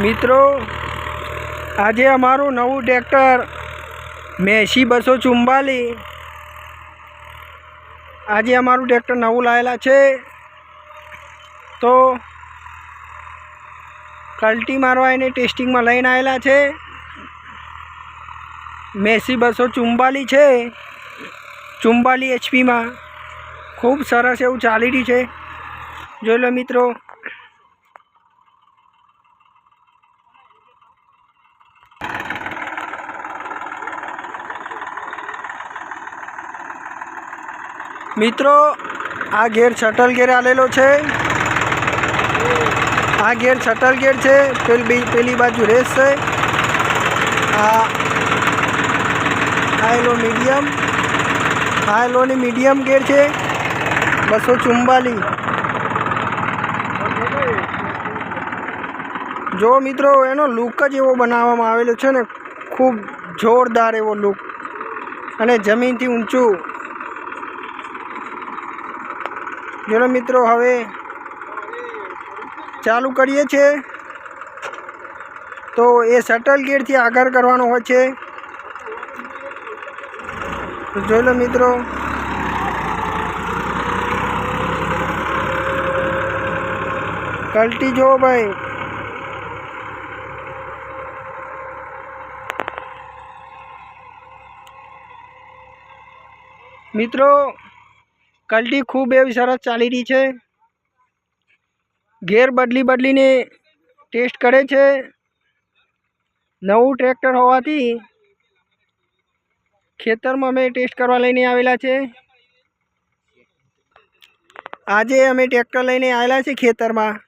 મિત્રો, આજે અમારું નવું ટ્રેક્ટર મેસી બસો ચુમ્બાલી આજે અમારું ટ્રેક્ટર નવું લાવેલા છે. તો કલ્ટી મારવા એને ટેસ્ટિંગમાં લઈને આવેલા છે. મેસી બસો ચુમ્બાલી છે. ચુમ્બાલી એચપીમાં. ખૂબ સરસ એવું ચાલી રહ્યું છે. જોઈ લો મિત્રો મિત્રો, આ ગેર શટલ ગેર આલેલો છે. આ ગેર શટલ ગેર છે. પેલી પેલી બાજુ રેસ છે આ એલો મીડિયમ આ એલોની મીડિયમ ગેર છે. બસો ચુંબાલી. જો મિત્રો, એનો લુક જ એવો બનાવવામાં આવેલો છે ને, ખૂબ જોરદાર એવો લુક અને જમીનથી ઊંચું. જોડો મિત્રો, હવે ચાલુ કરીએ છીએ. તો એ શટલ ગેટથી આગળ કરવાનો હોય છે. તો જોઈ લો મિત્રો. કલ્ટી જો ભાઈ. મિત્રો કલ્ટી ખૂબ એવી સરસ ચાલી રહી છે. ગેર બદલી બદલીને ટેસ્ટ કરે છે. નવું ટ્રેક્ટર હોવાથી ખેતરમાં અમે ટેસ્ટ કરવા લઈને આવેલા છે. આજે અમે ટ્રેક્ટર લઈને આવેલા છે ખેતરમાં.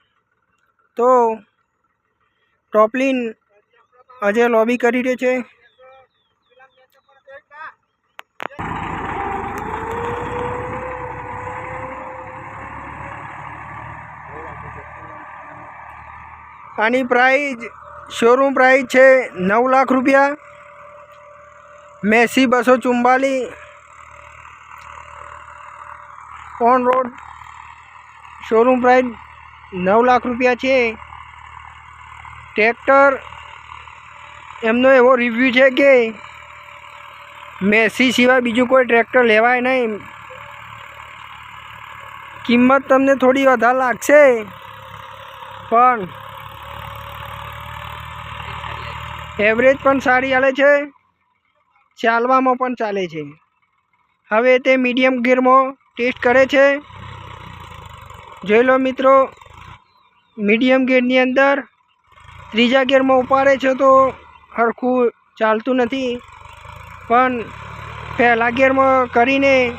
તો ટોપલિન આજે લોબી કરી રહ્યો છે. આની પ્રાઇઝ શોરૂમ પ્રાઇઝ છે નવ લાખ રૂપિયા. મેસી બસો ચુમ્બાલી ઓન રોડ શોરૂમ પ્રાઇઝ નવ લાખ રૂપિયા છે. ટ્રેક્ટર એમનો એવો રિવ્યૂ છે કે મેસી સિવાય બીજું કોઈ ટ્રેક્ટર લેવાય નહીં. કિંમત તમને થોડી વધારે લાગશે, પણ એવરેજ પણ સારી ચાલે છે. ચાલવામાં પણ ચાલે છે. હવે તે મીડિયમ ગીરમાં ટેસ્ટ કરે છે. જોઈ લો મિત્રો મીડિયમ ગેરની અંદર ત્રીજા ગેરમાં ઉપાડે છે તો હરખું ચાલતું નથી. પણ પહેલા ગેરમાં કરીને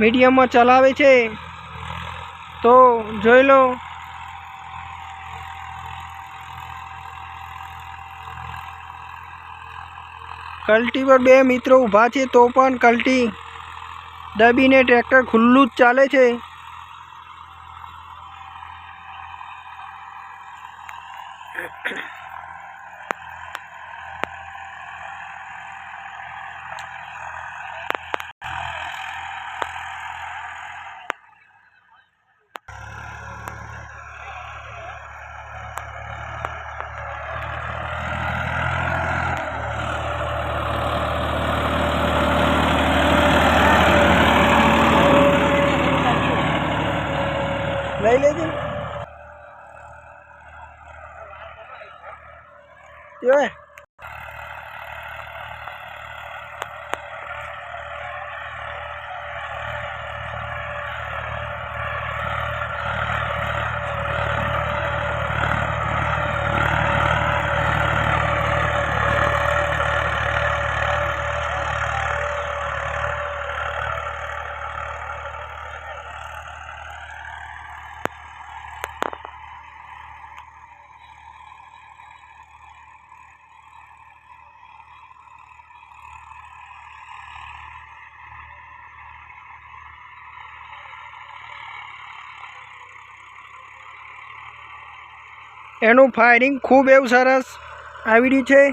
મીડિયમમાં ચલાવે છે. તો જોઈ લો કલ્ટી પર બે મિત્રો ઊભા છે તો પણ કલ્ટી દબીને ટ્રેક્ટર ખુલ્લું જ ચાલે છે. લઈ લેજે. જોએ એનું ફાયરિંગ ખૂબ એવું સરસ આવી રહ્યું છે.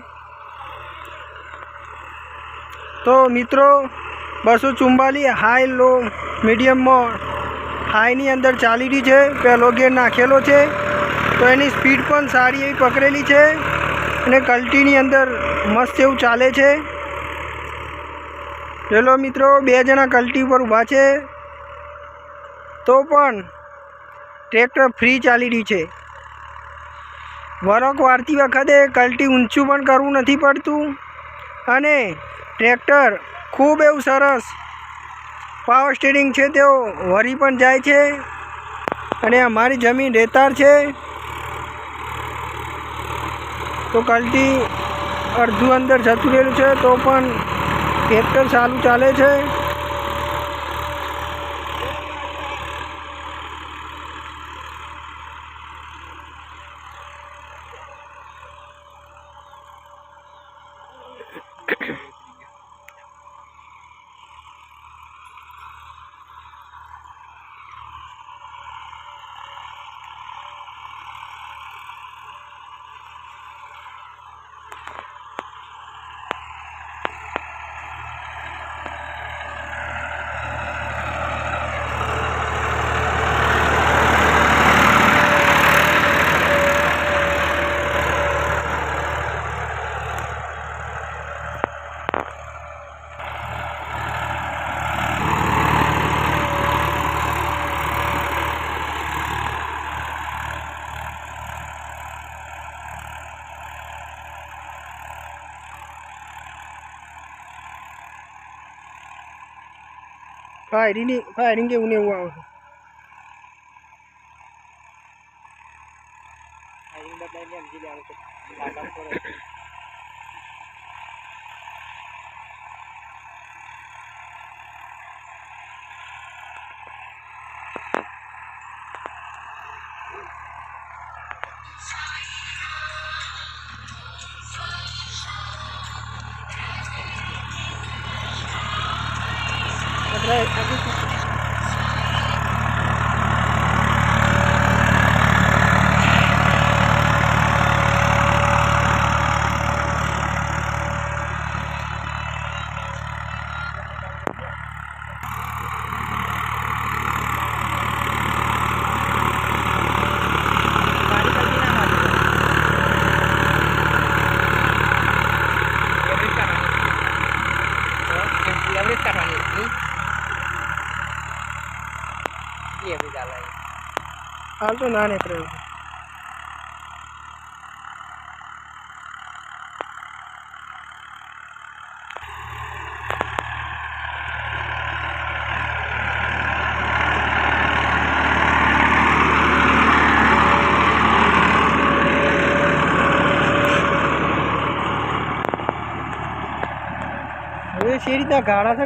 તો મિત્રો, બસો ચુંબાલી હાઈ લો મીડિયમમાં હાઈની અંદર ચાલી રહી છે. પહેલો ગેર નાખેલો છે. તો એની સ્પીડ પણ સારી એવી પકડેલી છે અને કલ્ટીની અંદર મસ્ત એવું ચાલે છે. પેલો મિત્રો, બે જણા કલ્ટી ઉપર ઊભા છે. તો પણ ટ્રેક્ટર ફ્રી ચાલી રહ્યું છે. વરખ વારતી વખતે કલ્ટી ઊંચું પણ કરવું નથી પડતું. અને ટ્રેક્ટર ખૂબ એવું સરસ પાવર સ્ટેરિંગ છે, તેઓ વરી પણ જાય છે. અને અમારી જમીન રેતાર છે. તો કલ્ટી અડધું અંદર જતું રહેલું છે, તો પણ ટ્રેક્ટર સારું ચાલે છે. ફાયરિંગ ફાયરિંગ એવું ને એવું આવે good. હાલ તો ના નીકળે હવે શી રીતના ગાળા છે